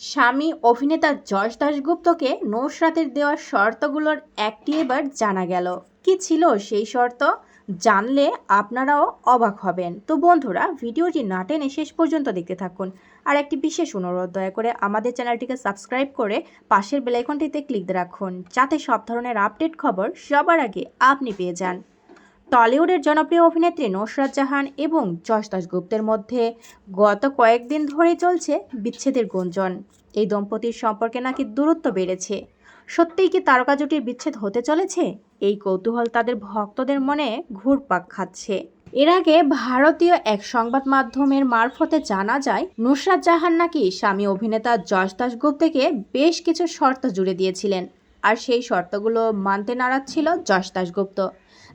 স্বামী অভিনেতা যশ দাশগুপ্তকে নৌশরাতের দেওয়া শর্তগুলোর একটি এবার জানা গেল। কি ছিল সেই শর্ত? জানলে আপনারাও অবাক হবেন। তো বন্ধুরা, ভিডিওটি না টেনে শেষ পর্যন্ত দেখতে থাকুন। আর একটি বিশেষ অনুরোধ, দয়া করে আমাদের চ্যানেলটিকে সাবস্ক্রাইব করে পাশের বেলাইকনটিতে ক্লিক রাখুন। যাতে সব ধরনের আপডেট খবর সবার আগে আপনি পেয়ে যান। টলিউডের জনপ্রিয় অভিনেত্রী নুসরাত জাহান এবং যশ দাশগুপ্তের মধ্যে গত কয়েকদিন ধরেই চলছে বিচ্ছেদের গুঞ্জন। এই দম্পতির সম্পর্কে নাকি দূরত্ব বেড়েছে। সত্যিই কি তারকা জুটির বিচ্ছেদ হতে চলেছে? এই কৌতূহল তাদের ভক্তদের মনে ঘুরপাক খাচ্ছে। এর আগে ভারতীয় এক সংবাদ মাধ্যমের মারফতে জানা যায়, নুসরাত জাহান নাকি স্বামী অভিনেতা যশ দাশগুপ্তকে বেশ কিছু শর্ত জুড়ে দিয়েছিলেন। আর সেই শর্তগুলো মানতে নারাজ ছিল যশ দাশগুপ্ত,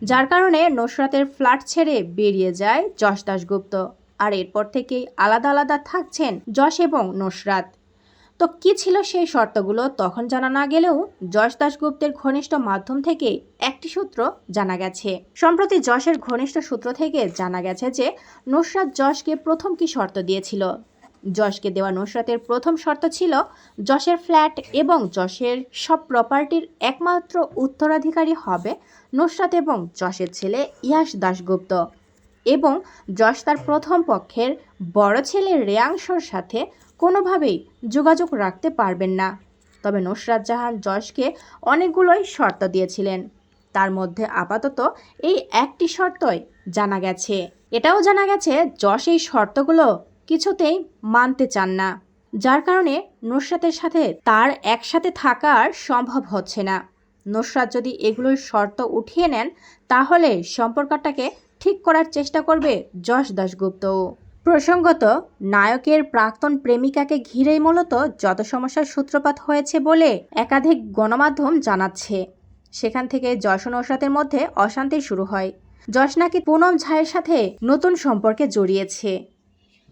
যার কারণে নুসরাতের ফ্ল্যাট ছেড়ে বেরিয়ে যায় যশ দাশগুপ্ত। আর এরপর থেকেই আলাদা আলাদা থাকছেন যশ এবং নুসরাত। তো কি ছিল সেই শর্তগুলো তখন জানা না গেলেও যশ দাশগুপ্তের ঘনিষ্ঠ মাধ্যম থেকে একটি সূত্র জানা গেছে। সম্প্রতি যশের ঘনিষ্ঠ সূত্র থেকে জানা গেছে যে নুসরাত যশকে প্রথম কি শর্ত দিয়েছিল? যশকে দেওয়া নুসরাতের প্রথম শর্ত ছিল যশের ফ্ল্যাট এবং যশের সব প্রপার্টির একমাত্র উত্তরাধিকারী হবে নুসরাত এবং যশের ছেলে ইয়াশ দাশগুপ্ত। এবং যশ তার প্রথম পক্ষের বড় ছেলে রেয়াংশর সাথে কোনোভাবেই যোগাযোগ রাখতে পারবেন না। তবে নুসরাত জাহান যশকে অনেকগুলোই শর্ত দিয়েছিলেন। তার মধ্যে আপাতত এই একটি শর্তই জানা গেছে। এটাও জানা গেছে যশ এই শর্তগুলো কিছুতেই মানতে চান না, যার কারণে নুসরাতের সাথে তার একসাথে থাকার সম্ভব হচ্ছে না। নুসরাত যদি এগুলোর শর্ত উঠিয়ে নেন, তাহলে সম্পর্কটাকে ঠিক করার চেষ্টা করবে যশ দাশগুপ্তও প্রসঙ্গত, নায়কের প্রাক্তন প্রেমিকাকে ঘিরেই মূলত যত সমস্যার সূত্রপাত হয়েছে বলে একাধিক গণমাধ্যম জানাচ্ছে। সেখান থেকে যশ নুসরাতের মধ্যে অশান্তি শুরু হয়। যশ নাকি পুনম ঝায়ের সাথে নতুন সম্পর্কে জড়িয়েছে।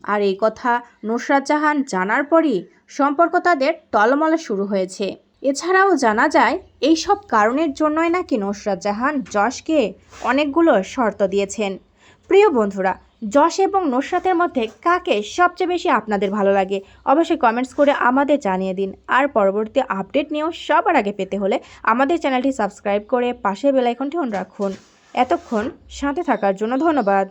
আর এই কথা নুসরাত জাহান জানার পরই সম্পর্ক তাদের টলমলে শুরু হয়েছে। এছাড়াও জানা যায়, এই সব কারণের জন্যই নাকি নুসরাত জাহান যশকে অনেকগুলো শর্ত দিয়েছেন। প্রিয় বন্ধুরা, যশ এবং নুসরাতের মধ্যে কাকে সবচেয়ে বেশি আপনাদের ভালো লাগে? অবশ্যই কমেন্টস করে আমাদের জানিয়ে দিন। আর পরবর্তী আপডেট নিয়েও সবার আগে পেতে হলে আমাদের চ্যানেলটি সাবস্ক্রাইব করে পাশে বেলাইকনটি অন রাখুন। এতক্ষণ সাথে থাকার জন্য ধন্যবাদ।